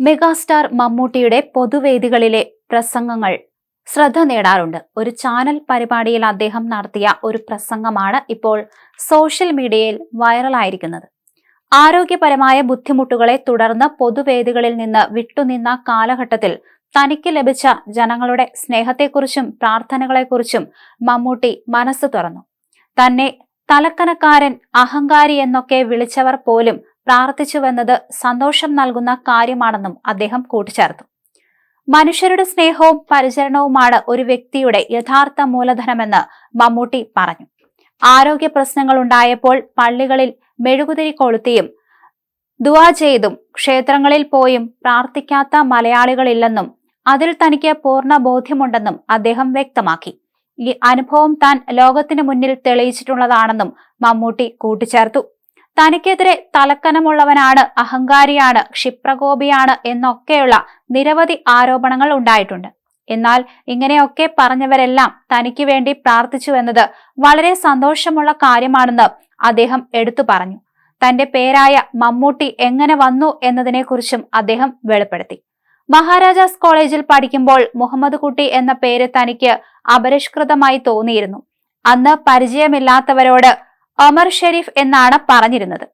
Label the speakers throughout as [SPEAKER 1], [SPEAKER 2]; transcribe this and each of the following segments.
[SPEAKER 1] Megastar മമ്മൂട്ടിയുടെ പൊതുവേദികളിലെ പ്രസംഗങ്ങൾ ശ്രദ്ധ നേടാറുണ്ട്. ഒരു ചാനൽ പരിപാടിയിൽ അദ്ദേഹം നടത്തിയ ഒരു പ്രസംഗമാണ് ഇപ്പോൾ സോഷ്യൽ മീഡിയയിൽ വൈറലായിരിക്കുന്നത്. ആരോഗ്യപരമായ ബുദ്ധിമുട്ടുകളെ തുടർന്ന് പൊതുവേദികളിൽ നിന്ന് വിട്ടുനിന്ന കാലഘട്ടത്തിൽ തനിക്ക് ലഭിച്ച ജനങ്ങളുടെ സ്നേഹത്തെക്കുറിച്ചും പ്രാർത്ഥനകളെക്കുറിച്ചും മമ്മൂട്ടി മനസ്സ് തുറന്നു. തന്നെ തലക്കനക്കാരൻ അഹങ്കാരി എന്നൊക്കെ വിളിച്ചവർ പോലും പ്രാർത്ഥിച്ചുവെന്നത് സന്തോഷം നൽകുന്ന കാര്യമാണെന്നും അദ്ദേഹം കൂട്ടിച്ചേർത്തു. മനുഷ്യരുടെ സ്നേഹവും പരിചരണവുമാണ് ഒരു വ്യക്തിയുടെ യഥാർത്ഥ മൂലധനമെന്ന് മമ്മൂട്ടി പറഞ്ഞു. ആരോഗ്യ പ്രശ്നങ്ങൾ ഉണ്ടായപ്പോൾ പള്ളികളിൽ മെഴുകുതിരി കൊളുത്തിയും ദുവാ ചെയ്തും ക്ഷേത്രങ്ങളിൽ പോയും പ്രാർത്ഥിക്കാത്ത മലയാളികളില്ലെന്നും അതിൽ തനിക്ക് പൂർണ ബോധ്യമുണ്ടെന്നും അദ്ദേഹം വ്യക്തമാക്കി. ഈ അനുഭവം താൻ ലോകത്തിന് മുന്നിൽ തെളിയിച്ചിട്ടുള്ളതാണെന്നും മമ്മൂട്ടി കൂട്ടിച്ചേർത്തു. തനിക്കെതിരെ തലക്കനമുള്ളവനാണ് അഹങ്കാരിയാണ് ക്ഷിപ്രകോപിയാണ് എന്നൊക്കെയുള്ള നിരവധി ആരോപണങ്ങൾ ഉണ്ടായിട്ടുണ്ട്. എന്നാൽ ഇങ്ങനെയൊക്കെ പറഞ്ഞവരെല്ലാം തനിക്ക് വേണ്ടി പ്രാർത്ഥിച്ചു പ്രാർത്ഥിച്ചുവെന്നത് വളരെ സന്തോഷമുള്ള കാര്യമാണെന്ന് അദ്ദേഹം എടുത്തു പറഞ്ഞു. തന്റെ പേരായ മമ്മൂട്ടി എങ്ങനെ വന്നു എന്നതിനെക്കുറിച്ചും അദ്ദേഹം വെളിപ്പെടുത്തി. മഹാരാജാസ് കോളേജിൽ പഠിക്കുമ്പോൾ മുഹമ്മദ് കുട്ടി എന്ന പേര് തനിക്ക് അപരിഷ്കൃതമായി തോന്നിയിരുന്നു. അന്ന് പരിചയമില്ലാത്തവരോട് ഒമർ ഷെരീഫ് എന്നാണ് പറഞ്ഞിരുന്നത്.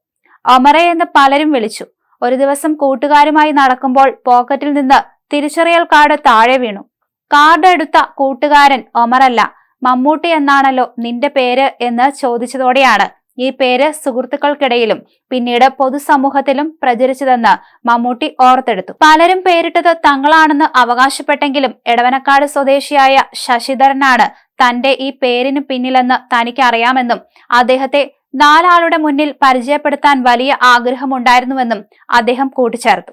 [SPEAKER 1] ഒമറെ എന്ന് പലരും വിളിച്ചു. ഒരു ദിവസം കൂട്ടുകാരുമായി നടക്കുമ്പോൾ പോക്കറ്റിൽ നിന്ന് തിരിച്ചറിയൽ കാർഡ് താഴെ വീണു. കാർഡ് എടുത്ത കൂട്ടുകാരൻ ഒമറല്ല മമ്മൂട്ടി എന്നാണല്ലോ നിന്റെ പേര് എന്ന് ചോദിച്ചതോടെയാണ് ഈ പേര് സുഹൃത്തുക്കൾക്കിടയിലും പിന്നീട് പൊതുസമൂഹത്തിലും പ്രചരിച്ചതെന്ന് മമ്മൂട്ടി ഓർത്തെടുത്തു. പലരും പേരിട്ടത് തങ്ങളാണെന്ന് അവകാശപ്പെട്ടെങ്കിലും എടവനക്കാട് സ്വദേശിയായ ശശിധരനാണ് തന്റെ ഈ പേരിന് പിന്നിലെന്ന് തനിക്കറിയാമെന്നും അദ്ദേഹത്തെ നാലാളുടെ മുന്നിൽ പരിചയപ്പെടുത്താൻ വലിയ ആഗ്രഹമുണ്ടായിരുന്നുവെന്നും അദ്ദേഹം കൂട്ടിച്ചേർത്തു.